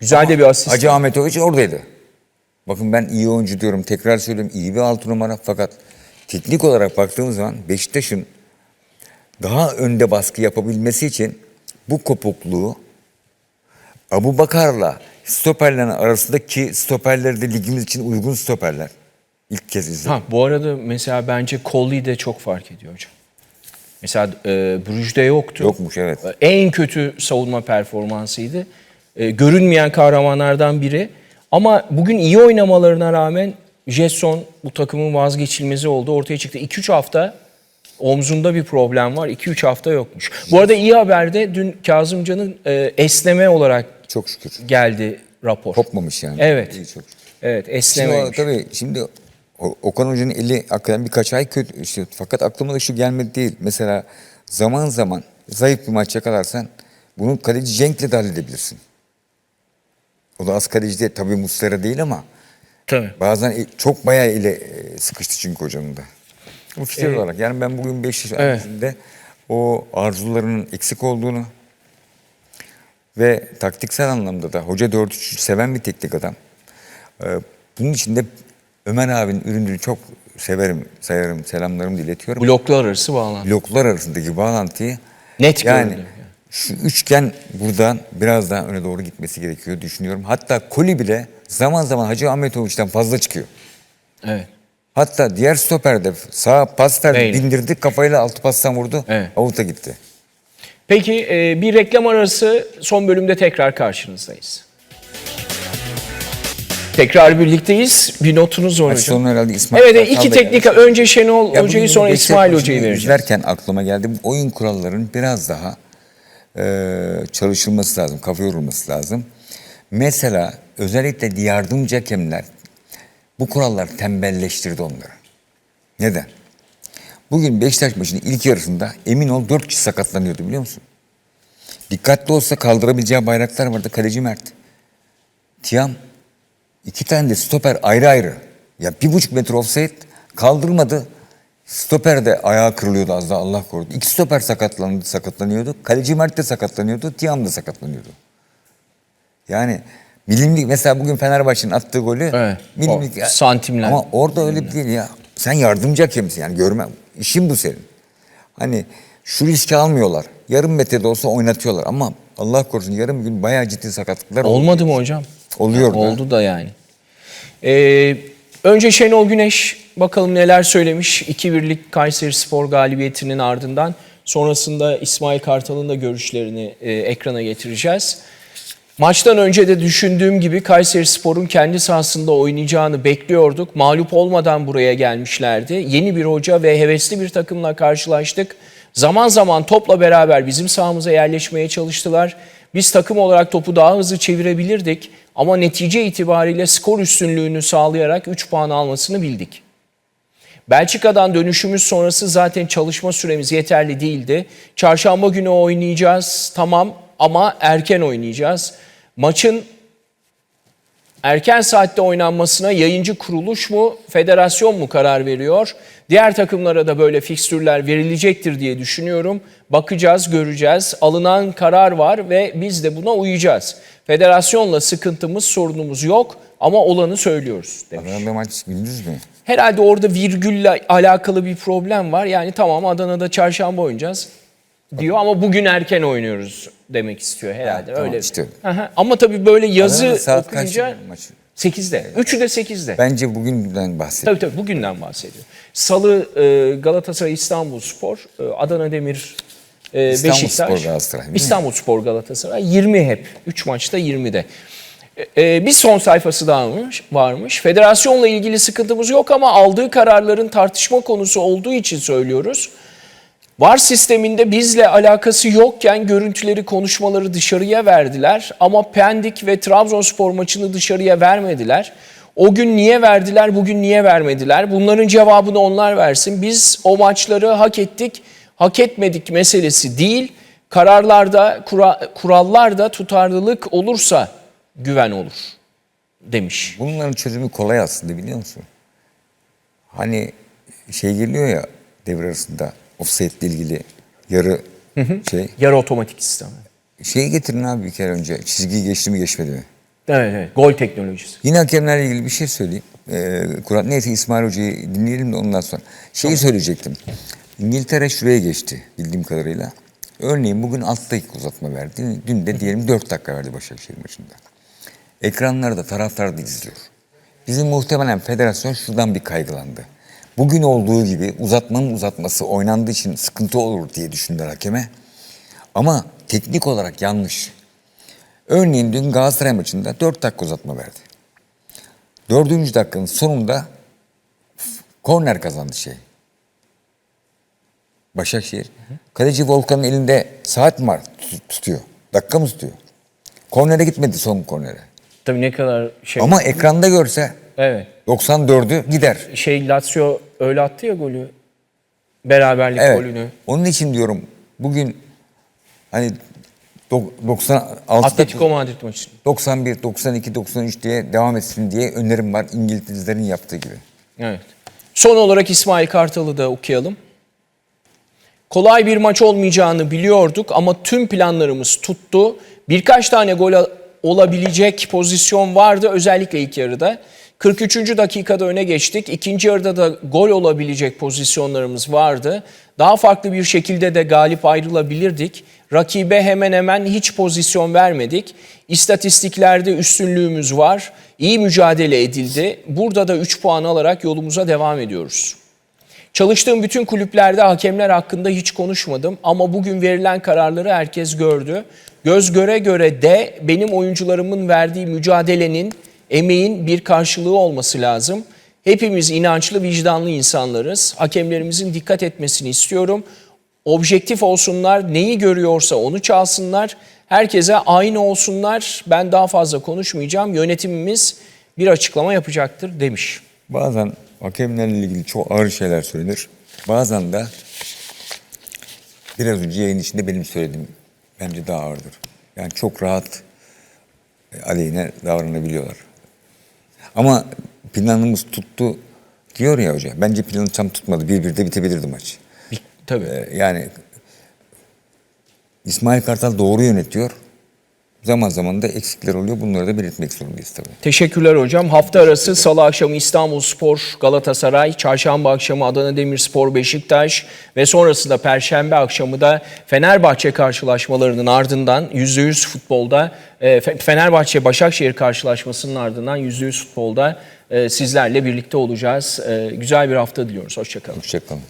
Güzel de bir asist. Hacı Ahmet Hoca oradaydı. Bakın ben iyi oyuncu diyorum. Tekrar söylüyorum iyi bir altı numara. Fakat teknik olarak baktığımız zaman Beşiktaş'ın daha önde baskı yapabilmesi için bu kopukluğu Abu Bakar'la stoperlerin arasındaki stoperler de ligimiz için uygun stoperler. İlk kez izledim. Ha, bu arada mesela bence Colli de çok fark ediyor hocam. Mesela e, Brugge'de yoktu. Yokmuş evet. En kötü savunma performansıydı. E, görünmeyen kahramanlardan biri. Ama bugün iyi oynamalarına rağmen Jetson bu takımın vazgeçilmezi oldu. Ortaya çıktı. 2-3 hafta omzunda bir problem var. 2-3 hafta yokmuş. Bu arada iyi haber de dün Kazımcan'ın e, esneme olarak Çok şükür. geldi rapor. Kopmamış yani. Evet. İyi, çok şükür. Evet Şimdi esnemeymiş. tabii şimdi Okan Hoca'nın eli hakikaten birkaç ay kötü. Işte, fakat aklıma da şu gelmedi değil. Mesela zaman zaman zayıf bir maç yakalarsan bunu kaleci Cenk'le de halledebilirsin. O da kaleci değil. Tabii Muslera değil ama Tabii. bazen çok bayağı ile e, sıkıştı çünkü hocanın da. Bu fikir olarak. Yani ben bugün 5 yaş Evet. o arzularının eksik olduğunu ve taktiksel anlamda da hoca 4-3 seven bir teknik adam. Ee, bunun için de Ömer abinin ürününü çok severim, sayarım, selamlarımı diletiyorum. Bloklar arası bağlantı. Bloklar arasındaki bağlantıyı Net yani gördüm. Şu üçgen buradan biraz daha öne doğru gitmesi gerekiyor düşünüyorum. Hatta Koli bile zaman zaman Hacı Ahmetoviç'ten fazla çıkıyor. Evet. Hatta diğer stoperde sağa pas verdi, bindirdi, kafayla altı pastan vurdu, Evet. avuta gitti. Peki e, bir reklam arası son bölümde tekrar karşınızdayız. Tekrar birlikteyiz. Bir notunuz var hocam. sonu herhalde İsmail Evet Kartal iki da teknik gelmiş. önce Şenol Ya Hoca'yı sonra İsmail Hoca'yı vereceğiz. İzlerken aklıma geldi. Bu oyun kurallarının biraz daha çalışılması lazım, kafa yorulması lazım. Mesela özellikle yardımcı hakemler bu kurallar tembelleştirdi onları. Neden? Bugün Beşiktaş maçının ilk yarısında emin ol 4 kişi sakatlanıyordu biliyor musun? Dikkatli olsa kaldırabileceği bayraklar vardı. Kaleci Mert. Tiam. iki tane de stoper ayrı ayrı. Ya bir buçuk metre offside kaldırmadı. Stoper de ayağı kırılıyordu az daha Allah korudu. İki stoper sakatlandı, sakatlanıyordu. Kaleci Mert de sakatlanıyordu. Tiam da sakatlanıyordu. Yani milimlik mesela bugün Fenerbahçe'nin attığı golü Evet, o santimler. Ama orada öyle değil ya. Sen yardımcı hakemsin yani görmem. İşin bu senin. Hani şu riski almıyorlar. Yarım metrede olsa oynatıyorlar ama Allah korusun yarım gün bayağı ciddi sakatlıklar oldu. Olmadı mı hocam? Oluyor da. Oldu da yani. Ee, önce Şenol Güneş bakalım neler söylemiş. 2-1'lik Kayseri Spor galibiyetinin ardından. Sonrasında İsmail Kartal'ın da görüşlerini e, ekrana getireceğiz. Maçtan önce de düşündüğüm gibi Kayseri Spor'un kendi sahasında oynayacağını bekliyorduk. Mağlup olmadan buraya gelmişlerdi. Yeni bir hoca ve hevesli bir takımla karşılaştık. Zaman zaman topla beraber bizim sahamıza yerleşmeye çalıştılar. Biz takım olarak topu daha hızlı çevirebilirdik ama netice itibariyle skor üstünlüğünü sağlayarak 3 puan almasını bildik. Belçika'dan dönüşümüz sonrası zaten çalışma süremiz yeterli değildi. Çarşamba günü oynayacağız tamam ama erken oynayacağız. Maçın erken saatte oynanmasına yayıncı kuruluş mu, federasyon mu karar veriyor? Diğer takımlara da böyle fikstürler verilecektir diye düşünüyorum. Bakacağız, göreceğiz. Alınan karar var ve biz de buna uyacağız. Federasyonla sıkıntımız, sorunumuz yok ama olanı söylüyoruz demiş. Adana'da maç gündüz mü? Herhalde orada virgülle alakalı bir problem var. Yani tamam Adana'da çarşamba oynayacağız diyor ama bugün erken oynuyoruz demek istiyor herhalde. tamam, Öyle. işte. Hı. Ama tabii böyle yazı Adana'da saat okuyunca kaçta maçı? 8'de. Üçü de 8'de. Bence bugünden bahsediyorum. Tabii tabii bugünden bahsediyor. Salı e, Galatasaray İstanbul Spor, e, Adana Demir e, İstanbul Beşiktaş. Spor Galatasaray? İstanbul Spor Galatasaray 20 hep. 3 maçta 20'de. E, e, bir son sayfası daha varmış, varmış. Federasyonla ilgili sıkıntımız yok ama aldığı kararların tartışma konusu olduğu için söylüyoruz. VAR sisteminde bizle alakası yokken görüntüleri, konuşmaları dışarıya verdiler. Ama Pendik ve Trabzonspor maçını dışarıya vermediler. O gün niye verdiler, bugün niye vermediler? Bunların cevabını onlar versin. Biz o maçları hak ettik, hak etmedik meselesi değil. Kararlarda, kura, kurallarda tutarlılık olursa güven olur demiş. Bunların çözümü kolay aslında biliyor musun? Hani şey geliyor ya devre arasında offside ile ilgili yarı şey. Yarı otomatik sistem. Şeyi getirin abi bir kere önce. Çizgiyi geçti mi geçmedi mi? Evet, evet. Gol teknolojisi. Yine hakemlerle ilgili bir şey söyleyeyim. Ee, kural, neyse İsmail Hoca'yı dinleyelim de ondan sonra. Şeyi söyleyecektim. İngiltere şuraya geçti bildiğim kadarıyla. Örneğin bugün 6 dakika uzatma verdi. Dün de diyelim 4 dakika verdi Başakşehir maçında. Ekranlarda taraftar da izliyor. Bizim muhtemelen federasyon şuradan bir kaygılandı. Bugün olduğu gibi uzatmanın uzatması oynandığı için sıkıntı olur diye düşündüler hakeme. Ama teknik olarak yanlış. Örneğin dün Galatasaray maçında 4 dakika uzatma verdi. Dördüncü dakikanın sonunda korner kazandı şey. Başakşehir. Kaleci Volkan'ın elinde saat mi var? Tut- Tutuyor. Dakika mı tutuyor? Kornere gitmedi son kornere. Tabii ne kadar şey. Ama ekranda görse Evet. 94'ü gider. Şey Lazio öyle attı ya golü. Beraberlik Evet. golünü. Onun için diyorum bugün hani dok- 96'da Atletico Madrid maçı. 91, 92, 93 diye devam etsin diye önerim var İngilizlerin yaptığı gibi. Evet. Son olarak İsmail Kartal'ı da okuyalım. Kolay bir maç olmayacağını biliyorduk ama tüm planlarımız tuttu. Birkaç tane gol olabilecek pozisyon vardı özellikle ilk yarıda. 43. dakikada öne geçtik. İkinci yarıda da gol olabilecek pozisyonlarımız vardı. Daha farklı bir şekilde de galip ayrılabilirdik. Rakibe hemen hemen hiç pozisyon vermedik. İstatistiklerde üstünlüğümüz var. İyi mücadele edildi. Burada da 3 puan alarak yolumuza devam ediyoruz. Çalıştığım bütün kulüplerde hakemler hakkında hiç konuşmadım ama bugün verilen kararları herkes gördü. Göz göre göre de benim oyuncularımın verdiği mücadelenin, emeğin bir karşılığı olması lazım. Hepimiz inançlı, vicdanlı insanlarız. Hakemlerimizin dikkat etmesini istiyorum. Objektif olsunlar, neyi görüyorsa onu çalsınlar. Herkese aynı olsunlar. Ben daha fazla konuşmayacağım. Yönetimimiz bir açıklama yapacaktır demiş. Bazen hakemlerle ilgili çok ağır şeyler söylenir. Bazen de biraz önce yayın içinde benim söylediğim bence daha ağırdır. Yani çok rahat e, aleyhine davranabiliyorlar. Ama planımız tuttu diyor ya hoca. Bence planı tam tutmadı. Bir bir de bitebilirdi maç. Tabii. Ee, yani İsmail Kartal doğru yönetiyor. Zaman zaman da eksikler oluyor. Bunları da belirtmek zorundayız tabii. Teşekkürler hocam. Hafta arası salı akşamı İstanbul Spor, Galatasaray, çarşamba akşamı Adana Demirspor, Beşiktaş ve sonrasında perşembe akşamı da Fenerbahçe karşılaşmalarının ardından %100 futbolda e, Fe- Fenerbahçe Başakşehir karşılaşmasının ardından %100 futbolda e, sizlerle birlikte olacağız. E, Güzel bir hafta diliyoruz. Hoşçakalın. Hoşçakalın.